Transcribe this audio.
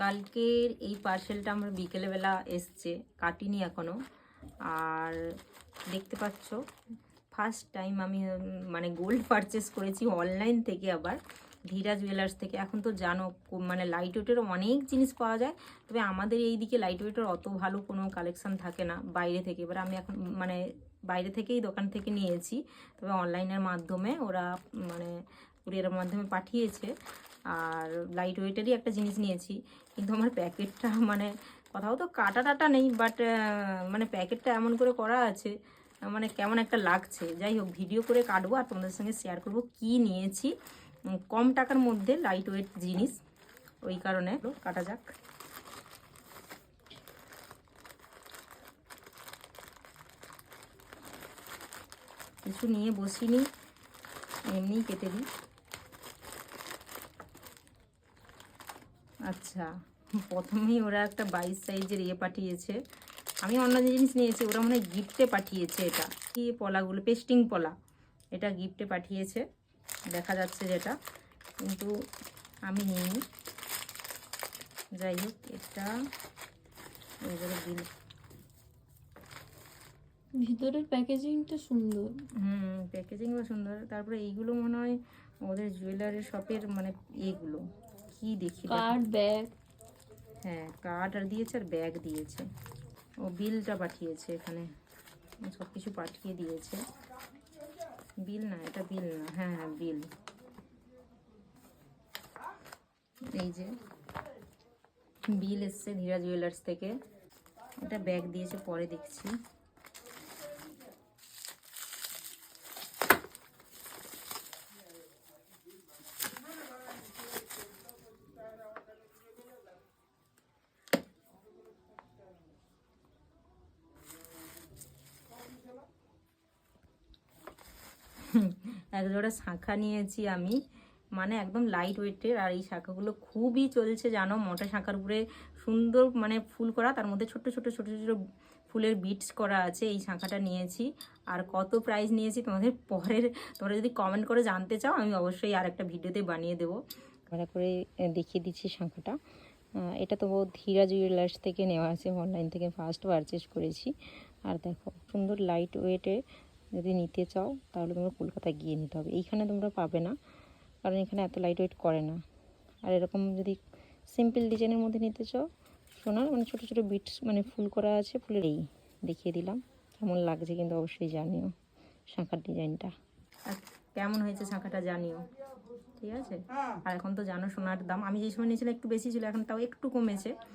কালকের এই পার্সেলটা আমার বিকেলবেলা এসছে, কাটিনি এখনও। আর দেখতে পাচ্ছ ফার্স্ট টাইম আমি মানে গোল্ড পারচেস করেছি অনলাইন থেকে আবার ধীরা জুয়েলার্স থেকে। এখন তো জানো মানে লাইট ওয়েটেরও অনেক জিনিস পাওয়া যায়, তবে আমাদের এই দিকে লাইট ওয়েটের অত ভালো কোনো কালেকশন থাকে না বাইরে থেকে। এবার আমি এখন মানে বাইরে থেকেই দোকান থেকে নিয়েছি, তবে অনলাইনের মাধ্যমে ওরা মানে কুরিয়ারের মাধ্যমে পাঠিয়েছে। আর লাইট ওয়েটেরই একটা জিনিস নিয়েছি। কিন্তু আমার প্যাকেটটা মানে কোথাও তো কাটা টাটা নেই বাট মানে প্যাকেটটা এমন করে করা আছে মানে কেমন একটা লাগছে। যাই হোক ভিডিও করে কাটবো আর তোমাদের সঙ্গে শেয়ার করব কি নিয়েছি। কম টাকার মধ্যে লাইট ওয়েট জিনিস, ওই কারণে। কাটা যাক। কিছু নিয়ে বসিনি, এমনিই কেটে দিই। আচ্ছা প্রথমেই ওরা একটা বাইশ সাইজের ইয়ে পাঠিয়েছে। আমি অন্য জিনিস নিয়েছি ওরা মনে হয় গিফটে পাঠিয়েছে এটা। কি পলাগুলো? পেস্টিং পলা। এটা গিফটে পাঠিয়েছে। দেখা যাচ্ছে যেটা। কিন্তু আমি নিইনি। যাই হোক এটা বিল ভিতরের প্যাকেজিংটা সুন্দর। হুম প্যাকেজিংও সুন্দর। তারপরে এইগুলো মনে হয় ওদের জুয়েলারি শপের মানে এগুলো কি দেখি কার্ড ব্যাগ। হ্যাঁ কার্ড আর দিয়েছে আর ব্যাগ দিয়েছে। ও বিলটা পাঠিয়েছে এখানে। সব কিছু পাঠিয়ে দিয়েছে। বিল না এটা বিল না। হ্যাঁ হ্যাঁ বিল। এই যে বিল এসছে ধীরা জুয়েলার্স থেকে। এটা ব্যাগ দিয়েছে পরে দেখছি। এক জোড়া শাঁখা নিয়েছি আমি। মানে একদম লাইট ওয়েটের আর এই শাঁখাগুলো খুবই চলছে, জানো? মোটা শাঁখার উপরে সুন্দর মানে ফুল করা, তার মধ্যে ছোট ছোট ছোট ছোট ফুলের বিটস করা আছে এই শাঁখাটা নিয়েছি। আর কত প্রাইস নিয়েছি তোমাদের পরের, তোমরা যদি কমেন্ট করে জানতে চাও, আমি অবশ্যই আর একটা ভিডিওতে বানিয়ে দেবো। ভালো করে দেখিয়ে দিচ্ছি শাঁখাটা। এটা তো ধীরা জুয়েলার্স থেকে নেওয়া আছে অনলাইন থেকে ফার্স্ট পারচেস করেছি। আর দেখো, সুন্দর লাইট ওয়েটে যদি নিতে চাও, তাহলে তোমরা কলকাতায় গিয়ে নিতে হবে। এইখানে তোমরা পাবে না, কারণ এখানে এত লাইট ওয়েট করে না। আর এরকম যদি সিম্পল ডিজাইনের মধ্যে নিতে চাও, সোনার মানে ছোটো ছোটো বিটস মানে ফুল করা আছে, ফুলের এই দেখিয়ে দিলাম। কেমন লাগছে কিন্তু অবশ্যই জানিও, শাঁখার ডিজাইনটা আর কেমন হয়েছে শাঁখাটা জানিও, ঠিক আছে? আর এখন তো জানো সোনার দাম। আমি যে সময় নিয়েছিলাম, একটু বেশি ছিল, এখন তাও একটু কমেছে।